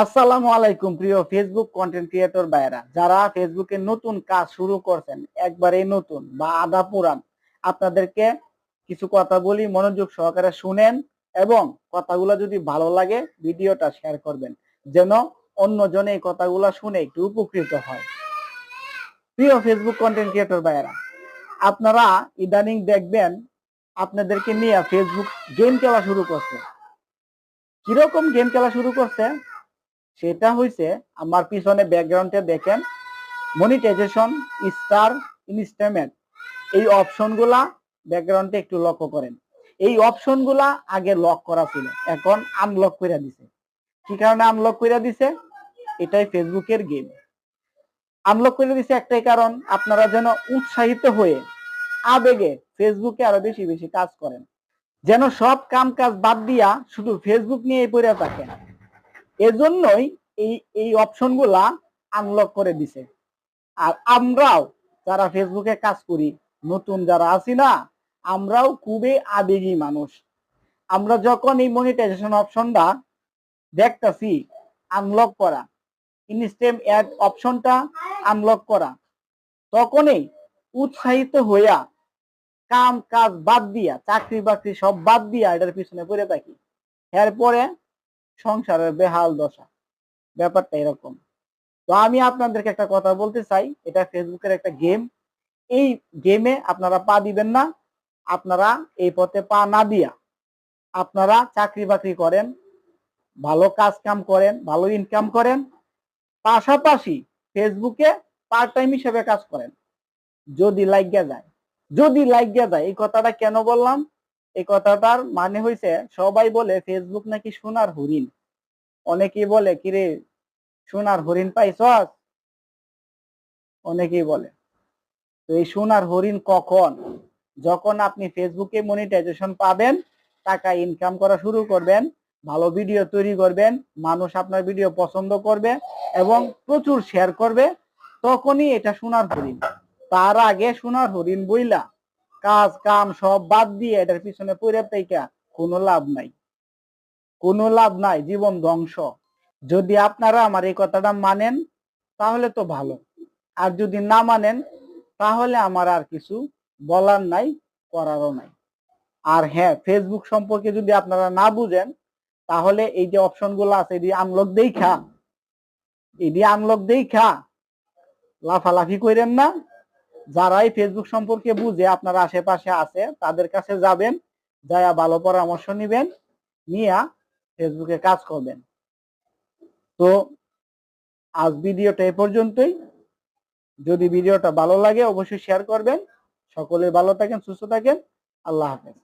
আসসালামু আলাইকুম, প্রিয় ফেসবুক কন্টেন্ট ক্রিয়েটর ভাইয়েরা। যারা ফেসবুকে নতুন কাজ শুরু করছেন, একবারে নতুন বা আধা পুরান, আপনাদেরকে কিছু কথা বলি, মনোযোগ সহকারে শুনেন এবং কথাগুলো যদি ভালো লাগে, ভিডিওটা শেয়ার করবেন, যেন অন্যজনে এই কথাগুলো শুনে একটু উপকৃত হয়। প্রিয় ফেসবুক কন্টেন্ট ক্রিয়েটর ভাইয়েরা, আপনারা ইদানিং দেখবেন, আপনাদেরকে নিয়ে ফেসবুক গেম খেলা শুরু করছে। কীরকম গেম খেলা শুরু করছে? সেটা হইছে আমার পিছনে ব্যাকগ্রাউন্ডে দেখেন। মনিটাইজেশন স্টার ইনস্ট্যামেন্ট এই অপশনগুলা ব্যাকগ্রাউন্ডে একটু লক্ষ্য করেন। এই অপশনগুলা আগে লক করা ছিল, এখন আনলক করে দিছে। কি কারণে আনলক করে দিছে? এটাই ফেসবুকের গেম আনলক করে দিছে একটাই কারণ, আপনারা যেন উৎসাহিত হয়ে আবেগে ফেসবুকে আরও বেশি বেশি কাজ করেন। যেন সব কাম কাজ বাদ দিয়া শুধু ফেসবুক নিয়ে পড়ে থাকেন। এজন্যই এই এই অপশনগুলা আনলক করে দিছে। আর আমরাও যারা ফেসবুকে কাজ করি, নতুন যারা আছি না, আমরাও খুবই আবেগী মানুষ। আমরা যখন এই মনিটাইজেশন অপশনটা দেখতাছি আনলক করা ইনস্টেম অ্যাড অপশনটা আনলক করা, তখনই উৎসাহিত হইয়া কাম কাজ বাদ দিয়া চাকরি বাকরি সব বাদ দিয়া এটার পিছনে পড়ে থাকি। এরপরে সংসারের বেহাল দশা। ব্যাপারটা এরকম। তো আমি আপনাদেরকে একটা কথা বলতে চাই। এটা ফেসবুকের একটা গেম। এই গেমে আপনারা পা দিবেন না। আপনারা এই পথে পা না দিয়া আপনারা চাকরি বাকরি করেন, ভালো কাজ কাম করেন, ভালো ইনকাম করেন। পাশাপাশি ফেসবুকে পার্ট টাইম হিসেবে কাজ করেন। যদি লাগিয়া যায়। যদি লাগিয়া যায়, এই কথাটা কেন বললাম? এই কথাটার মানে হয়েছে সবাই বলে ফেসবুক নাকি সোনার হরিণ। অনেকেই বলে, কিরে, সোনার হরিণ পাইছস? অনেকেই বলে, তো এই সোনার হরিণ কখন? যখন আপনি ফেসবুকে মনিটাইজেশন পাবেন, টাকা ইনকাম করা শুরু করবেন, ভালো ভিডিও তৈরি করবেন, মানুষ আপনার ভিডিও পছন্দ করবে এবং প্রচুর শেয়ার করবে, তখনই এটা সোনার হরিণ। তার আগে সোনার হরিণ বইলা। কাজ, কাম সব বাদ দিয়ে এটার পিছনে পড়ে থেকে কোনো লাভ নাই। কোনো লাভ নাই, জীবন ধ্বংস। যদি আপনারা আমার এই কথাটা মানেন, তাহলে তো ভালো। আর যদি না মানেন, তাহলে আমার আর কিছু বলার নাই, করারও নাই। আর হ্যাঁ ফেসবুক সম্পর্কে যদি আপনারা না বুঝেন, তাহলে এই যে অপশনগুলো আছে, এটি আনলক দেখা এটি আনলক দেখা লাফালাফি করেন না। যারাই ফেসবুক সম্পর্কে বুঝে আপনার আশেপাশে আছে, তাদের কাছে যাবেন, যায়া ভালো পরামর্শ নিবেন, নিয়া ফেসবুকে কাজ করবেন। তো আজ ভিডিওটা এ পর্যন্তই। যদি ভিডিওটা ভালো লাগে, অবশ্যই শেয়ার করবেন। সকলে ভালো থাকেন, সুস্থ থাকেন। আল্লাহ হাফেজ।